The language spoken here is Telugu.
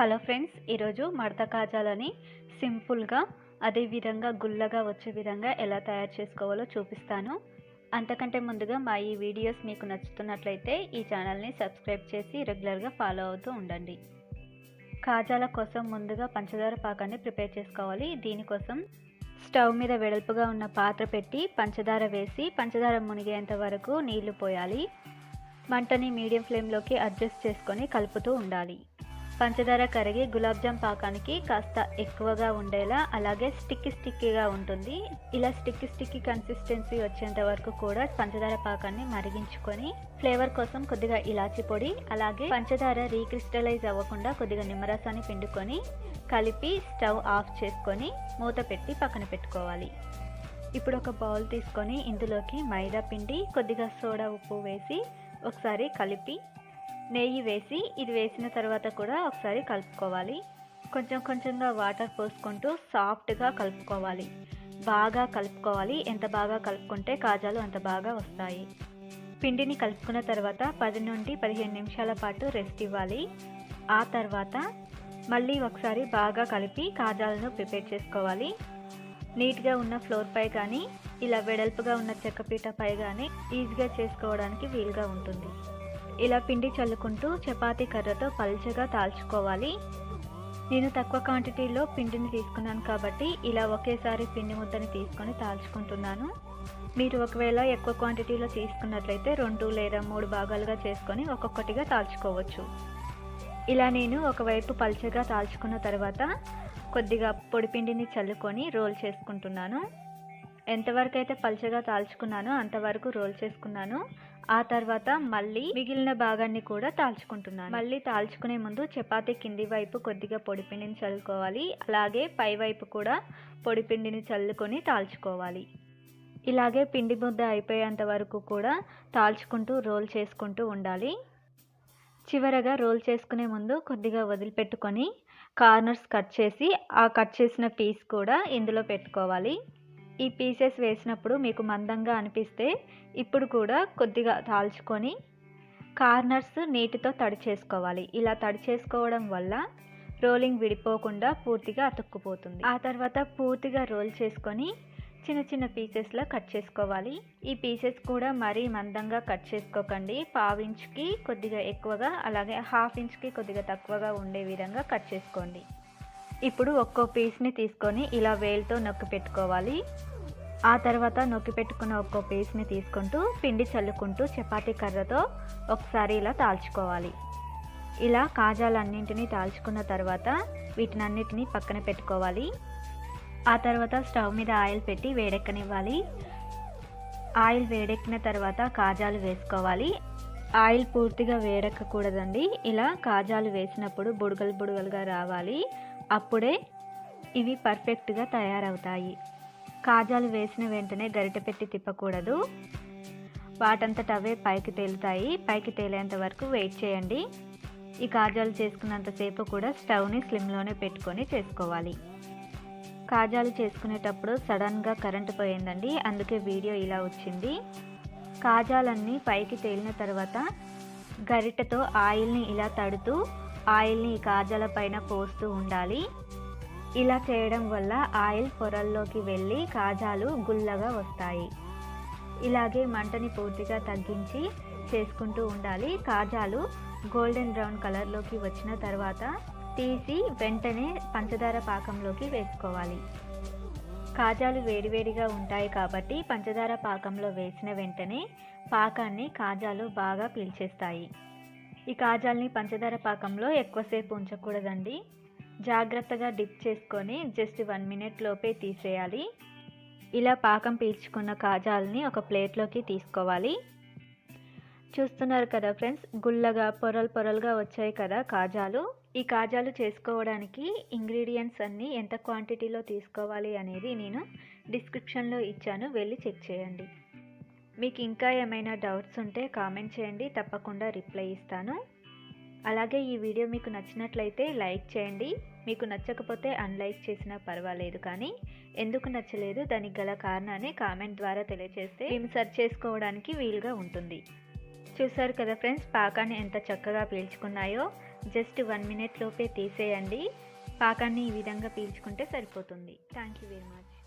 హలో ఫ్రెండ్స్ ఈరోజు మడత కాజాలని సింపుల్గా అదేవిధంగా గుల్లగా వచ్చే విధంగా ఎలా తయారు చేసుకోవాలో చూపిస్తాను. అంతకంటే ముందుగా మా ఈ వీడియోస్ మీకు నచ్చుతున్నట్లయితే ఈ ఛానల్ని సబ్స్క్రైబ్ చేసి రెగ్యులర్గా ఫాలో అవుతూ ఉండండి. కాజాల కోసం ముందుగా పంచదార పాకాన్ని ప్రిపేర్ చేసుకోవాలి. దీనికోసం స్టవ్ మీద వెడల్పుగా ఉన్న పాత్ర పెట్టి పంచదార వేసి పంచదార మునిగేంత వరకు నీళ్ళు పోయాలి. మంటని మీడియం ఫ్లేమ్లోకి అడ్జస్ట్ చేసుకొని కలుపుతూ ఉండాలి. పంచదార కరిగి గులాబ్ జామ్ పాకానికి కాస్త ఎక్కువగా ఉండేలా అలాగే స్టిక్కి స్టిక్కీగా ఉంటుంది. ఇలా స్టిక్కి స్టిక్కీ కన్సిస్టెన్సీ వచ్చేంత వరకు కూడా పంచదార పాకాన్ని మరిగించుకొని ఫ్లేవర్ కోసం కొద్దిగా ఇలాచి పొడి అలాగే పంచదార రీక్రిస్టలైజ్ అవ్వకుండా కొద్దిగా నిమ్మరసాన్ని పిండుకొని కలిపి స్టవ్ ఆఫ్ చేసుకొని మూత పెట్టి పక్కన పెట్టుకోవాలి. ఇప్పుడు ఒక బౌల్ తీసుకొని ఇందులోకి మైదా పిండి కొద్దిగా సోడా ఉప్పు వేసి ఒకసారి కలిపి నెయ్యి వేసి ఇది వేసిన తర్వాత కూడా ఒకసారి కలుపుకోవాలి. కొంచెం కొంచెంగా వాటర్ పోసుకుంటూ సాఫ్ట్గా కలుపుకోవాలి. బాగా కలుపుకోవాలి. ఎంత బాగా కలుపుకుంటే కాజాలు అంత బాగా వస్తాయి. పిండిని కలుపుకున్న తర్వాత పది నుండి పదిహేను నిమిషాల పాటు రెస్ట్ ఇవ్వాలి. ఆ తర్వాత మళ్ళీ ఒకసారి బాగా కలిపి కాజాలను ప్రిపేర్ చేసుకోవాలి. నీట్గా ఉన్న ఫ్లోర్పై కానీ ఇలా వెడల్పుగా ఉన్న చెక్కపీటపై కానీ ఈజీగా చేసుకోవడానికి వీలుగా ఉంటుంది. ఇలా పిండి చల్లుకుంటూ చపాతీ కర్రతో పల్చగా తాల్చుకోవాలి. నేను తక్కువ క్వాంటిటీలో పిండిని తీసుకున్నాను కాబట్టి ఇలా ఒకేసారి పిండి ముద్దని తీసుకొని తాల్చుకుంటున్నాను. మీరు ఒకవేళ ఎక్కువ క్వాంటిటీలో తీసుకున్నట్లయితే రెండు లేదా మూడు భాగాలుగా చేసుకొని ఒక్కొక్కటిగా తాల్చుకోవచ్చు. ఇలా నేను ఒకవైపు పల్చగా తాల్చుకున్న తర్వాత కొద్దిగా పొడిపిండిని చల్లుకొని రోల్ చేసుకుంటున్నాను. ఎంతవరకు అయితే పల్చగా తాల్చుకున్నానో అంతవరకు రోల్ చేసుకున్నాను. ఆ తర్వాత మళ్ళీ మిగిలిన భాగాన్ని కూడా తాల్చుకుంటున్నాను. మళ్ళీ తాల్చుకునే ముందు చపాతీ కింది వైపు కొద్దిగా పొడిపిండిని చల్లుకోవాలి. అలాగే పై వైపు కూడా పొడిపిండిని చల్లుకొని తాల్చుకోవాలి. ఇలాగే పిండి ముద్ద అయిపోయేంత వరకు కూడా తాల్చుకుంటూ రోల్ చేసుకుంటూ ఉండాలి. చివరగా రోల్ చేసుకునే ముందు కొద్దిగా వదిలిపెట్టుకొని కార్నర్స్ కట్ చేసి ఆ కట్ చేసిన పీస్ కూడా ఇందులో పెట్టుకోవాలి. ఈ పీసెస్ వేసినప్పుడు మీకు మందంగా అనిపిస్తే ఇప్పుడు కూడా కొద్దిగా తాల్చుకొని కార్నర్స్ నీటితో తడి చేసుకోవాలి. ఇలా తడి చేసుకోవడం వల్ల రోలింగ్ విడిపోకుండా పూర్తిగా అతుక్కుపోతుంది. ఆ తర్వాత పూర్తిగా రోల్ చేసుకొని చిన్న చిన్న పీసెస్లో కట్ చేసుకోవాలి. ఈ పీసెస్ కూడా మరీ మందంగా కట్ చేసుకోకండి. పావు ఇంచ్కి కొద్దిగా ఎక్కువగా అలాగే హాఫ్ ఇంచ్కి కొద్దిగా తక్కువగా ఉండే విధంగా కట్ చేసుకోండి. ఇప్పుడు ఒక్కో పీస్ని తీసుకొని ఇలా వేల్తో నొక్కి పెట్టుకోవాలి. ఆ తర్వాత నొక్కి పెట్టుకున్న ఒక్కో పీస్ని తీసుకుంటూ పిండి చల్లుకుంటూ చపాతీ కర్రతో ఒకసారి ఇలా తాల్చుకోవాలి. ఇలా కాజాలన్నింటినీ తాల్చుకున్న తర్వాత వీటినన్నిటినీ పక్కన పెట్టుకోవాలి. ఆ తర్వాత స్టవ్ మీద ఆయిల్ పెట్టి వేడెక్కనివ్వాలి. ఆయిల్ వేడెక్కిన తర్వాత కాజాలు వేసుకోవాలి. ఆయిల్ పూర్తిగా వేడెక్కకూడదండి. ఇలా కాజాలు వేసినప్పుడు బుడగలు బుడగలుగా రావాలి. అప్పుడే ఇవి పర్ఫెక్ట్గా తయారవుతాయి. కాజాలు వేసిన వెంటనే గరిట పెట్టి తిప్పకూడదు. వాటంతట అవే పైకి తేలుతాయి. పైకి తేలేంత వరకు వెయిట్ చేయండి. ఈ కాజాలు చేసుకున్నంతసేపు కూడా స్టవ్ని స్లిమ్లోనే పెట్టుకొని చేసుకోవాలి. కాజాలు చేసుకునేటప్పుడు సడన్గా కరెంటు పోయిందండి. అందుకే వీడియో ఇలా వచ్చింది. కాజాలన్నీ పైకి తేలిన తర్వాత గరిటెతో ఆయిల్ని ఇలా తడుతూ ఆయిల్ని ఈ కాజాల పైన పోస్తూ ఉండాలి. ఇలా చేయడం వల్ల ఆయిల్ పొరల్లోకి వెళ్ళి కాజాలు గుల్లగా వస్తాయి. ఇలాగే మంటని పూర్తిగా తగ్గించి చేసుకుంటూ ఉండాలి. కాజాలు గోల్డెన్ బ్రౌన్ కలర్లోకి వచ్చిన తర్వాత తీసి వెంటనే పంచదార పాకంలోకి వేసుకోవాలి. కాజాలు వేడివేడిగా ఉంటాయి కాబట్టి పంచదార పాకంలో వేసిన వెంటనే పాకాన్ని కాజాలు బాగా పీల్చేస్తాయి. ఈ కాజాల్ని పంచదార పాకంలో ఎక్కువసేపు ఉంచకూడదండి. జాగ్రత్తగా డిప్ చేసుకొని జస్ట్ వన్ మినిట్ లోపే తీసేయాలి. ఇలా పాకం పీల్చుకున్న కాజాలని ఒక ప్లేట్లోకి తీసుకోవాలి. చూస్తున్నారు కదా ఫ్రెండ్స్ గుల్లగా పొరలు పొరలుగా వచ్చాయి కదా కాజాలు. ఈ కాజాలు చేసుకోవడానికి ఇంగ్రీడియంట్స్ అన్నీ ఎంత క్వాంటిటీలో తీసుకోవాలి అనేది నేను డిస్క్రిప్షన్లో ఇచ్చాను. వెళ్ళి చెక్ చేయండి. మీకు ఇంకా ఏమైనా డౌట్స్ ఉంటే కామెంట్ చేయండి తప్పకుండా రిప్లై ఇస్తాను. అలాగే ఈ వీడియో మీకు నచ్చినట్లయితే లైక్ చేయండి. మీకు నచ్చకపోతే అన్లైక్ చేసినా పర్వాలేదు కానీ ఎందుకు నచ్చలేదు దానికి గల కారణాన్ని కామెంట్ ద్వారా తెలియజేస్తే మేము సెర్చ్ చేసుకోవడానికి వీలుగా ఉంటుంది. చూసారు కదా ఫ్రెండ్స్ పాకాన్ని ఎంత చక్కగా పీల్చుకున్నాయో. జస్ట్ వన్ మినిట్ లోపే తీసేయండి. పాకాన్ని ఈ విధంగా పీల్చుకుంటే సరిపోతుంది. Thank you very much.